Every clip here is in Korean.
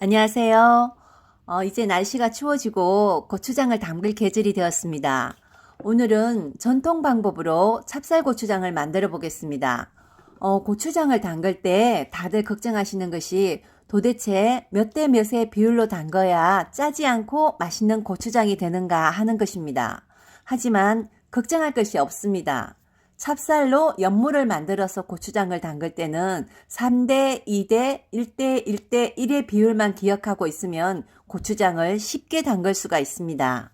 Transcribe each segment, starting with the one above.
안녕하세요. 어, 이제 날씨가 추워지고 고추장을 담글 계절이 되었습니다. 오늘은 전통 방법으로 찹쌀 고추장을 만들어 보겠습니다. 어, 고추장을 담글 때 다들 걱정하시는 것이 도대체 몇 대 몇의 비율로 담궈야 짜지 않고 맛있는 고추장이 되는가 하는 것입니다. 하지만 걱정할 것이 없습니다. 찹쌀로 연물을 만들어서 고추장을 담글 때는 3대 2대 1대 1대 1의 비율만 기억하고 있으면 고추장을 쉽게 담글 수가 있습니다.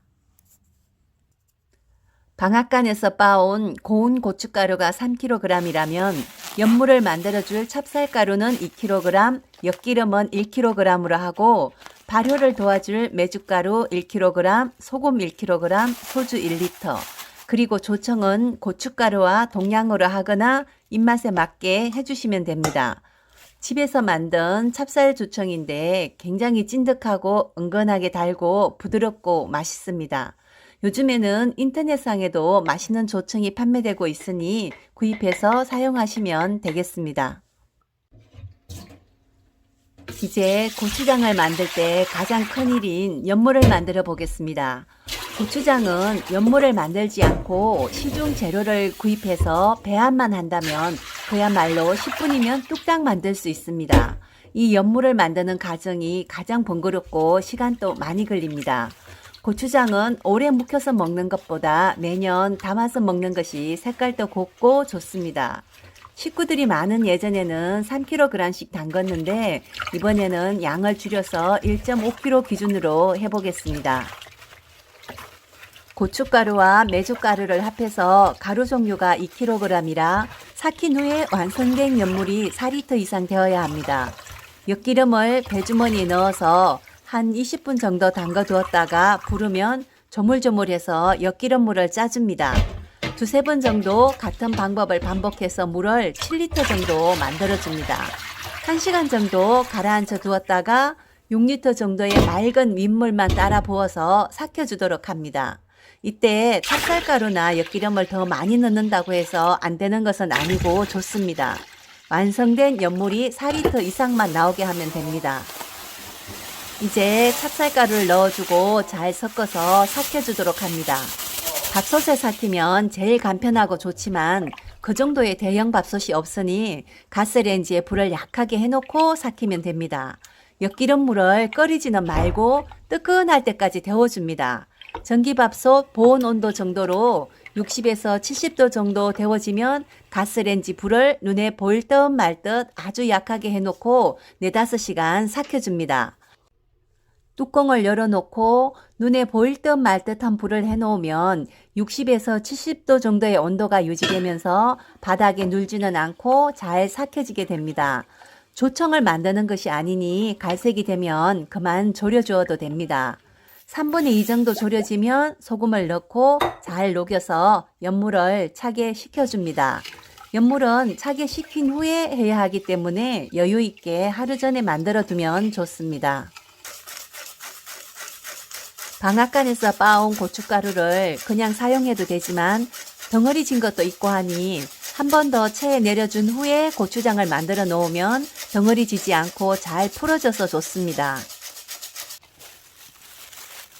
방앗간에서 빻아온 고운 고춧가루가 3kg이라면 연물을 만들어줄 찹쌀가루는 2kg, 엿기름은 1kg으로 하고 발효를 도와줄 메주가루 1kg, 소금 1kg, 소주 1리터, 그리고 조청은 고춧가루와 동량으로 하거나 입맛에 맞게 해주시면 됩니다. 집에서 만든 찹쌀 조청인데 굉장히 찐득하고 은근하게 달고 부드럽고 맛있습니다. 요즘에는 인터넷상에도 맛있는 조청이 판매되고 있으니 구입해서 사용하시면 되겠습니다. 이제 고추장을 만들 때 가장 큰 일인 연물을 만들어 보겠습니다. 고추장은 연물을 만들지 않고 시중 재료를 구입해서 배합만 한다면 그야말로 10분이면 뚝딱 만들 수 있습니다. 이 연물을 만드는 과정이 가장 번거롭고 시간도 많이 걸립니다. 고추장은 오래 묵혀서 먹는 것보다 매년 담아서 먹는 것이 색깔도 곱고 좋습니다. 식구들이 많은 예전에는 3kg씩 담궜는데 이번에는 양을 줄여서 1.5kg 기준으로 해보겠습니다. 고춧가루와 메주가루를 합해서 가루 종류가 2kg이라 삭힌 후에 완성된 연물이 4리터 이상 되어야 합니다. 엿기름을 배주머니에 넣어서 한 20분 정도 담가 두었다가 부르면 조물조물해서 엿기름물을 짜줍니다. 두세 번 정도 같은 방법을 반복해서 물을 7리터 정도 만들어줍니다. 1시간 정도 가라앉혀 두었다가 6리터 정도의 맑은 윗물만 따라 부어서 삭혀주도록 합니다. 이때 찹쌀가루나 엿기름을 더 많이 넣는다고 해서 안 되는 것은 아니고 좋습니다. 완성된 연물이 4리터 이상만 나오게 하면 됩니다. 이제 찹쌀가루를 넣어주고 잘 섞어서 삭혀주도록 합니다. 밥솥에 삭히면 제일 간편하고 좋지만 그 정도의 대형 밥솥이 없으니 가스레인지에 불을 약하게 해놓고 삭히면 됩니다. 엿기름물을 끓이지는 말고 뜨끈할 때까지 데워줍니다. 전기밥솥 보온 온도 정도로 60에서 70도 정도 데워지면 가스레인지 불을 눈에 보일 듯 말 듯 아주 약하게 해놓고 4, 5시간 삭혀줍니다. 뚜껑을 열어놓고 눈에 보일 듯 말 듯한 불을 해놓으면 60에서 70도 정도의 온도가 유지되면서 바닥에 눌지는 않고 잘 삭혀지게 됩니다. 조청을 만드는 것이 아니니 갈색이 되면 그만 졸여주어도 됩니다. 3분의 2 정도 졸여지면 소금을 넣고 잘 녹여서 연물을 차게 식혀줍니다. 연물은 차게 식힌 후에 해야 하기 때문에 여유 있게 하루 전에 만들어 두면 좋습니다. 방앗간에서 빻아온 고춧가루를 그냥 사용해도 되지만 덩어리 진 것도 있고 하니 한 번 더 체에 내려준 후에 고추장을 만들어 놓으면 덩어리 지지 않고 잘 풀어져서 좋습니다.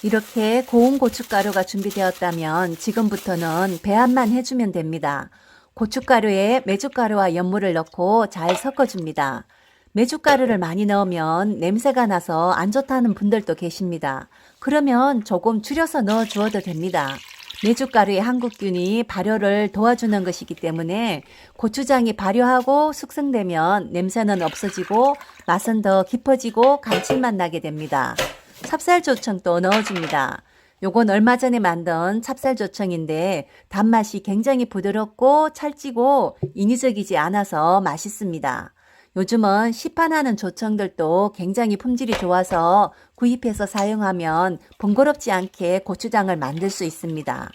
이렇게 고운 고춧가루가 준비되었다면 지금부터는 배합만 해주면 됩니다. 고춧가루에 메주가루와 연물을 넣고 잘 섞어줍니다. 메주가루를 많이 넣으면 냄새가 나서 안 좋다는 분들도 계십니다. 그러면 조금 줄여서 넣어 주어도 됩니다. 메주가루의 한국균이 발효를 도와주는 것이기 때문에 고추장이 발효하고 숙성되면 냄새는 없어지고 맛은 더 깊어지고 감칠맛 나게 됩니다. 찹쌀조청도 넣어줍니다. 요건 얼마 전에 만든 찹쌀조청인데 단맛이 굉장히 부드럽고 찰지고 인위적이지 않아서 맛있습니다. 요즘은 시판하는 조청들도 굉장히 품질이 좋아서 구입해서 사용하면 번거롭지 않게 고추장을 만들 수 있습니다.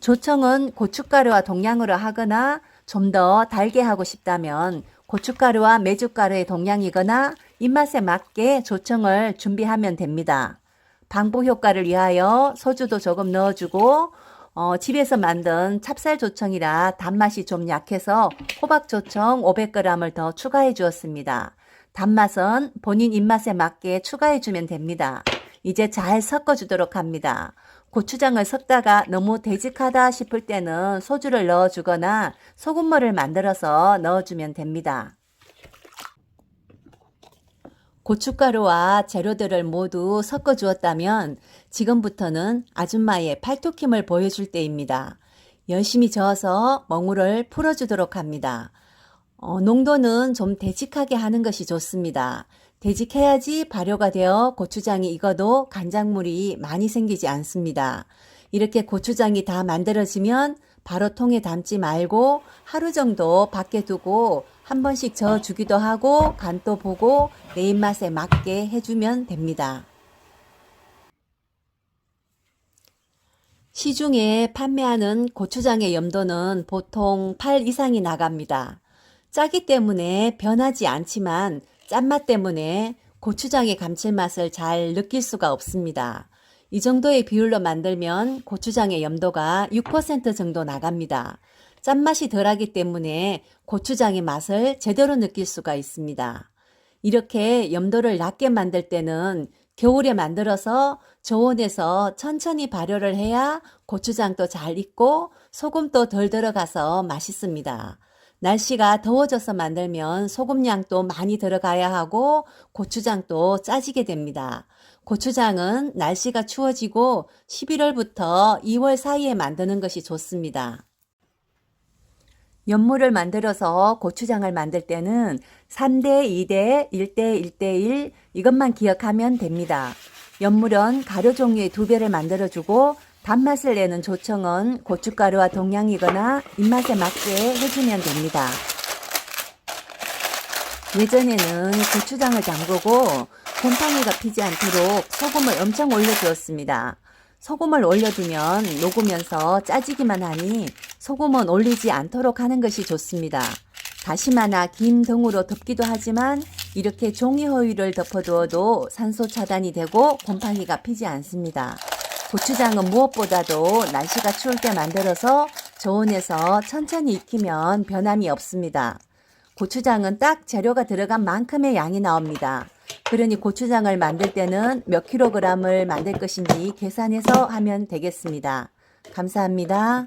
조청은 고춧가루와 동량으로 하거나 좀 더 달게 하고 싶다면 고춧가루와 메주가루의 동량이거나 입맛에 맞게 조청을 준비하면 됩니다. 방부 효과를 위하여 소주도 조금 넣어주고 어, 집에서 만든 찹쌀 조청이라 단맛이 좀 약해서 호박 조청 500g을 더 추가해 주었습니다. 단맛은 본인 입맛에 맞게 추가해 주면 됩니다. 이제 잘 섞어 주도록 합니다. 고추장을 섞다가 너무 되직하다 싶을 때는 소주를 넣어 주거나 소금물을 만들어서 넣어 주면 됩니다. 고춧가루와 재료들을 모두 섞어 주었다면 지금부터는 아줌마의 팔뚝힘을 보여줄 때입니다. 열심히 저어서 멍울을 풀어주도록 합니다. 어, 농도는 좀 되직하게 하는 것이 좋습니다. 되직해야지 발효가 되어 고추장이 익어도 간장물이 많이 생기지 않습니다. 이렇게 고추장이 다 만들어지면 바로 통에 담지 말고 하루 정도 밖에 두고 한 번씩 저어 주기도 하고 간도 보고 내 입맛에 맞게 해주면 됩니다. 시중에 판매하는 고추장의 염도는 보통 8 이상이 나갑니다. 짜기 때문에 변하지 않지만 짠맛 때문에 고추장의 감칠맛을 잘 느낄 수가 없습니다. 이 정도의 비율로 만들면 고추장의 염도가 6% 정도 나갑니다. 짠맛이 덜하기 때문에 고추장의 맛을 제대로 느낄 수가 있습니다. 이렇게 염도를 낮게 만들 때는 겨울에 만들어서 저온에서 천천히 발효를 해야 고추장도 잘 익고 소금도 덜 들어가서 맛있습니다. 날씨가 더워져서 만들면 소금량도 많이 들어가야 하고 고추장도 짜지게 됩니다. 고추장은 날씨가 추워지고 11월부터 2월 사이에 만드는 것이 좋습니다. 연물을 만들어서 고추장을 만들 때는 3대 2대 1대 1대 1 이것만 기억하면 됩니다. 연물은 가루 종류의 두 배를 만들어주고 단맛을 내는 조청은 고춧가루와 동량이거나 입맛에 맞게 해주면 됩니다. 예전에는 고추장을 담그고 곰팡이가 피지 않도록 소금을 엄청 올려주었습니다. 소금을 올려두면 녹으면서 짜지기만 하니 소금은 올리지 않도록 하는 것이 좋습니다. 다시마나 김 등으로 덮기도 하지만 이렇게 종이 호일을 덮어두어도 산소 차단이 되고 곰팡이가 피지 않습니다. 고추장은 무엇보다도 날씨가 추울 때 만들어서 저온에서 천천히 익히면 변함이 없습니다. 고추장은 딱 재료가 들어간 만큼의 양이 나옵니다. 그러니 고추장을 만들 때는 몇 킬로그램을 만들 것인지 계산해서 하면 되겠습니다. 감사합니다.